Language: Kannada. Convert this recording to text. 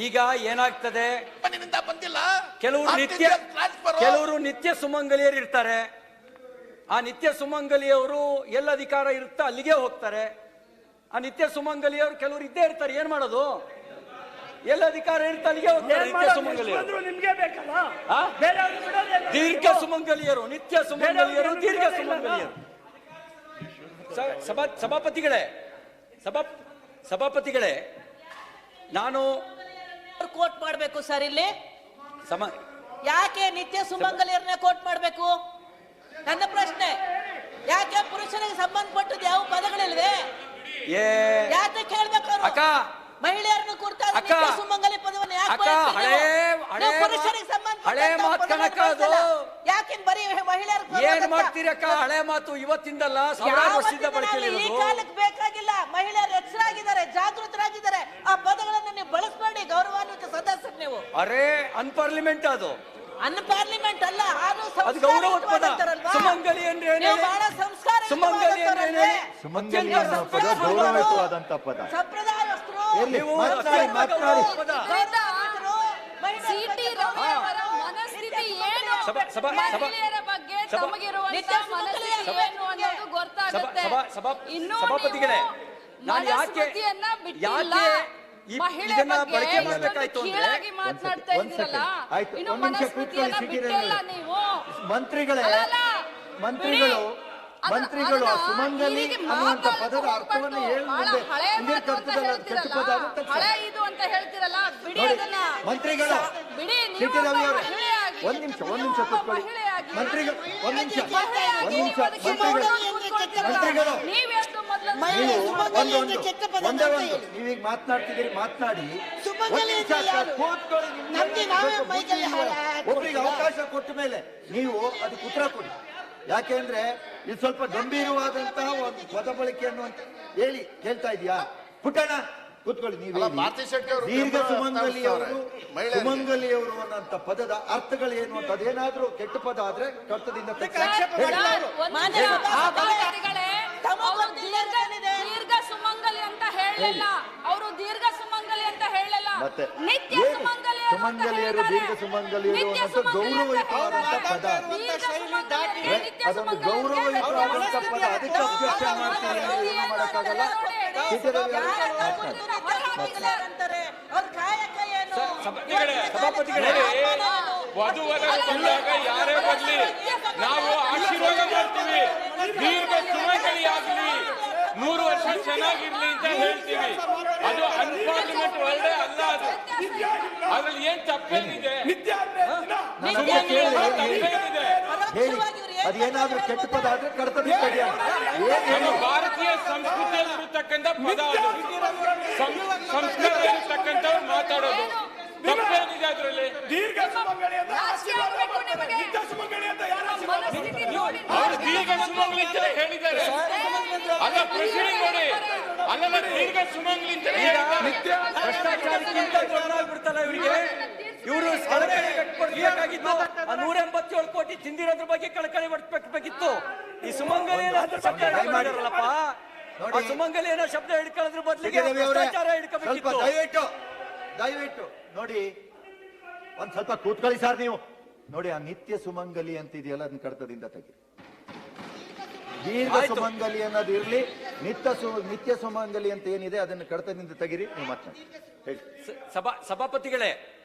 ಈಗ ಏನಾಗ್ತದೆ? ಬಂದಿಲ್ಲ. ಕೆಲವರು ನಿತ್ಯ ಟ್ರಾನ್ಸ್ಫರ್ ಕೆಲವರು ನಿತ್ಯ ಸುಮಂಗಲಿಯರು ಇರ್ತಾರೆ. ಆ ನಿತ್ಯ ಸುಮಂಗಲಿಯವರು ಎಲ್ಲ ಅಧಿಕಾರ ಇರುತ್ತಾ ಅಲ್ಲಿಗೆ ಹೋಗ್ತಾರೆ. ಆ ನಿತ್ಯ ಸುಮಂಗಲಿಯವರು ಕೆಲವರು ಇದ್ದೇ ಇರ್ತಾರೆ. ಏನ್ ಮಾಡೋದು? ಎಲ್ಲ ಅಧಿಕಾರ ಇರುತ್ತೆ ಅಲ್ಲಿಗೆ ಹೋಗ್ತಾರೆ ನಿತ್ಯ ಮಾಡೋದು? ಸುಮಂಗಲಿಯರು. ನಿಮ್ಗೆ ಬೇಕಲ್ಲ? ಆ? ಬೇರೆಯವ್ರಿಗೆ ಬಿಡೋದೇ ಇಲ್ಲ. ದೀರ್ಘ ಸುಮಂಗಲಿಯರು ನಿತ್ಯ ಸುಮಂಗಲಿಯರು ದೀರ್ಘ. ಸುಮಂಗಲಿಯರು. ಸ- ಸಭಾ ಸಭಾಪತಿಗಳೇ ಸಭಾ ಸಭಾಪತಿಗಳೇ ನಾನು ಕೋಟ್ ಮಾಡಬೇಕು ಸರ್ ಇಲ್ಲಿ? ಸಮ ಯಾಕೆ ನಿತ್ಯ ಸುಮಂಗಲಿಯರನ್ನ ಕೋಟ್ ಮಾಡಬೇಕು? ನನ್ನ ಪ್ರಶ್ನೆ ಯಾಕೆ ಪುರುಷರಿಗೆ ಸಂಬಂಧಪಟ್ಟದ್ದು ಯಾವ ಪದಗಳಿಲ್ವೇ? ಏ ಅವ್ರು? ಅಕ್ಕ! ಮಹಿಳೆಯರನ್ನು ಕುರಿತಾದ ಅಕ್ಕ, ನಿತ್ಯ ಸುಮಂಗಲಿ ಪದವನ್ನು ಯಾಕೆ ಅಕ್ಕ, ಬಳಸ್ತೀರಿ ಹಳೇ- ನೀವು? ಹಳೇ ನೀವು ಮಾತ್- ಪುರುಷರಿಗೆ ಸಂಬಂಧ ಹಳೇ ಮಾತ್ ಪದವನ್ನು ಕಣಕ್ಕ ಅದು. ಬಳಸಲ್ಲ. ಯಾಕೆ ಬರೀ ಮಹಿಳೆಯರ ಏನ್ ಮಾಡ್ತೀರಿ ಅಕ್ಕ? ಹಳೆ ಮಾತು ಇವತ್ತಿಂದಲ್ಲ ಸಾವಿರಾರು ವರ್ಷದಿಂದ ಬಳಕೆಯಲ್ಲಿ ಈ ಇರೋದು ಕಾಲಕ್ಕೆ ಬೇಕಾಗಿಲ್ಲ. ಮಹಿಳೆಯರು ಎಚ್ಚರಾಗಿದ್ದಾರೆ ಜಾಗೃತರಾಗಿದ್ದಾರೆ. ಆ ಪದಗಳನ್ನು ನೀವು ಬಳಸಬೇಡಿ ಗೌರವಾನ್ವಿತ ಅರೇ ಅನ್ಪಾರ್ಲಿಮೆಂಟ್ ಅದು ಅನ್ಪಾರ್ಲಿಮೆಂಟ್ ಅಲ್ಲ ಅದು ಗೌರವದ ಪದ ಸಂಸ್ಕಾರಯುತವಾದಂತರಲ್ವಾ? ಸುಮಂಗಲಿ ಅಂದ್ರೆ ಏನು ನೀವು ಹೇಳಿ? ಬಹಳ ಸಂಸ್ಕಾರ ಸುಮಂಗಲಿ ಅಂದ್ರೆ ಏನು ಹೇಳಿ? ಸುಮಂಗಲಿ ಅನ್ನೋ ಪದ. ಗೌರವಯುತವಾದಂತ ಪದ ಸಂಪ್ರದಾಯಸ್ಥರು ಎಲ್ಲಿ? ನೀವು ಮಾತನಾಡಿ, ಅತ್ಯಂತ ಗೌರವದ ಪದ. ಗೌರವಾನ್ವಿತರು, ಮಹಿಳೆಯರ ಸಿಟಿ ಬಗ್ಗೆ ರವಿ ಗೌರವ. ಅವರ ಮನಸ್ಥಿತಿ ಏನು ಸಭಾ- ಸಭಾ- ಸಭಾ- ಮಹಿಳೆಯರ ಬಗ್ಗೆ ಸಭಾ- ತಮಗಿರುವಂತ ಮನಸ್ಥಿತಿ ಸುಮಂಗಲಿಯರ ಏನು ಅನ್ನೋದು ಸಭಾ ಗೊತ್ತಾಗುತ್ತೆ ಸಭಾ ಸಭಾ ಇನ್ನು ಸಭಾಪತಿಗಳೇ ನಾನು ಯಾಕೆ ಮನಸ್ಮೃತಿಯನ್ನ ಬಿಟ್ಟಿಲ್ಲ ಯಾಕೆ ಇದನ್ನ ಬಳಕೆ ಮಾಡಬೇಕಾಯ್ತು ಮಂತ್ರಿಗಳೇ ಮಂತ್ರಿಗಳು ಮಂತ್ರಿಗಳು ಸುಮಂಗಲಿ ಅನ್ನುವಂತ ಪದದ ಅರ್ಥವನ್ನು ಹೇಳಿ ಬಹಳ ಹೇಳುವುದೇ ಹಳೆ ಇದೇ ಕರ್ತದಲ್ಲ ಕೆಟ್ಟ ಪದ ಮಂತ್ರಿಗಳು ಸಿಟಿ ರವಿ ಅವರು ಒಂದ್ ನಿಮಿಷ ಒಂದ್ ನಿಮಿಷ ಕೂತ್ಕೊಳ್ಳಿ. ಮಂತ್ರಿಗಳು ಒಂದ್ ನಿಮಿಷ ಒಂದ್ ನಿಮಿಷ ಮಂತ್ರಿಗಳು ಮಂತ್ರಿಗಳು. ಒಂದೇ ಒಂದು. ಹೇಳಿ. ನೀವೀಗ ಮಾತನಾಡ್ತಿದ್ದೀರಿ ಮಾತನಾಡಿ. ಒಂದ್? ಒಬ್ರಿಗೆ ಅವಕಾಶ ಕೊಟ್ಟ ಮೇಲೆ ನೀವು ಅದಕ್ಕೆ ಉತ್ತರ ಕೊಡಿ. ಯಾಕೆಂದ್ರೆ ಇದು ಸ್ವಲ್ಪ ಗಂಭೀರವಾದಂತಹ ಒಂದು ಪದ ಬಳಕೆ ಅನ್ನುವಂತ ಹೇಳಿ ಕೇಳ್ತಾ ಇದೀಯಾ? ಪುಟ್ಟಣ ಕೂತ್ಕೊಳ್ಳಿ ನೀವು ದೀರ್ಘ ಸುಮಂಗಲಿ ಅವರು ಸುಮಂಗಲಿ ಅವರು ಅನ್ನೋಂಥ ಪದದ ಅರ್ಥಗಳು ಏನು ಅಂತ ಅದೇನಾದ್ರೂ ಕೆಟ್ಟ ಪದ ಆದ್ರೆ ಕರ್ತದಿಂದ ತೆಗ್ಸಿ. ಹೇಳಿ. ಮಾನ್ಯ ಸಭಾಪತಿಗಳೇ, ತಮಗೊಂದು ಅವರು ದೀರ್ಘ ಏನಿದೆ? ದೀರ್ಘ ಸುಮಂಗಲಿ ಅಂತ ಹೇಳಲಿಲ್ಲ ಅವರು ದೀರ್ಘ ಸುಮಂಗಲಿ ಅಂತ ಹೇಳಲ್ಲ ಮತ್ತೆ ನಿತ್ಯ ಏನು? ಸುಮಂಗಲಿಯರು ಅಂತ ಸುಮಂಗಲಿಯರು, ಹೇಳಿದ್ದಾರೆ. ದೀರ್ಘ ಸುಮಂಗಲಿಯರು ನಿತ್ಯ ಅನ್ನೋದು ಸುಮಂಗಲಿ ಅಂತ ಗೌರವಯುತವಾದಂಥ ಹೇಳಿದ್ದಾರೆ. ಪದ. ದೀರ್ಘ ನಿತ್ಯ ಅದೊಂದು ಸುಮಂಗಲಿ ಅಂತ ಗೌರವಯುತವಾದಂಥ ಹೇಳಿದ್ದಾರೆ. ಪದ ಅದಕ್ಕೆ ಅಧ್ಯಕ್ಷ ಮಾಡ್ತಾರೆ ಏನು ಮಾಡೋಕ್ಕಾಗಲ್ಲ ಸಭಾಪತಿಗಳೇ, ಬಂದಾಗ ಯಾರೇ ಬರ್ಲಿ ನಾವು ಆಶೀರ್ವಾದ ಮಾಡ್ತೀವಿ ದೀರ್ಘ ಸುಮಂಗಲಿ ವರ್ಷ ಚೆನ್ನಾಗಿರ್ಲಿ ಅಂತ ಹೇಳ್ತೀವಿ. ಅದು ಅನ್ಪಾರ್ಲಿಮೆಂಟ್ ಒಳ್ಳೆ ಅಲ್ಲ ಅದು. ಅದ್ರಲ್ಲಿ ಏನ್ ತಪ್ಪೇನಿದೆ? ತಪ್ಪೇನಿದೆ ಹೇಳಿ ಅದೇನಾದ್ರೂ ಕೆಟ್ಟ ಪದ ಆದ್ರೆ ಕಡತದ ನಮ್ಮ ಭಾರತೀಯ ಸಂಸ್ಕೃತಿಯಲ್ಲಿ ಇರತಕ್ಕಂಥ ಪದ ಅದು. ಸಂಸ್ಕಾರ ಇರತಕ್ಕಂಥ ಮಾತಾಡೋದು. ತಪ್ಪೇನಿದೆ ಅದರಲ್ಲಿ? ದೀರ್ಘ ಸುಮಂಗಳಿ ಅಂತ ನಾಚಿಕೆ ಹೇಳಿದ್ದಾರೆ ಭ್ರಷ್ಟಾಚಾರಕ್ಕಿಂತ ದೊಡ್ಡದಾಗ್ಬಿಡ್ತಲ್ಲ ಇವರಿಗೆ. ಇವರು ನೂರ ಎಂಬತ್ತೇಳು ಕೋಟಿ ತಿಂದಿರೋದ್ರ ಬಗ್ಗೆ ಕಳಕಳಿ ವ್ಯಕ್ತಪಡಿಸಬೇಕಿತ್ತು ಈ ಸುಮಂಗಲಿ ಶಬ್ದ. ಆ ಸುಮಂಗಲಿ ಏನೋ ಶಬ್ದ ಹಿಡ್ಕೊಳ್ಳೋದ್ರ ಬದಲಿಗೆ ಭ್ರಷ್ಟಾಚಾರ ಹಿಡ್ಕೋಬೇಕಿತ್ತು ದಯವಿಟ್ಟು ದಯವಿಟ್ಟು ನೋಡಿ. ಒಂದ್ ಸ್ವಲ್ಪ ಕೂತ್ಕೊಳ್ಳಿ ಸರ್ ನೀವು. ನೋಡಿ ಆ ನಿತ್ಯ ಸುಮಂಗಲಿ ಅಂತ ಇದೆಯಲ್ಲ ಅದನ್ನ ಕಡತದಿಂದ ತೆಗಿ. ದೀರ್ಘ. ಸುಮಂಗಲಿ ಅನ್ನೋದು ಇರ್ಲಿ. ನಿತ್ಯ ನಿತ್ಯ ಸುಮಂಗಲಿ ಅಂತ ಏನಿದೆ ಅದನ್ನು ಕಡತದಿಂದ ತೆಗಿರಿ ನೀವು ಮಾತನಾಡಿ ಸಭಾ ಸಭಾಪತಿಗಳೇ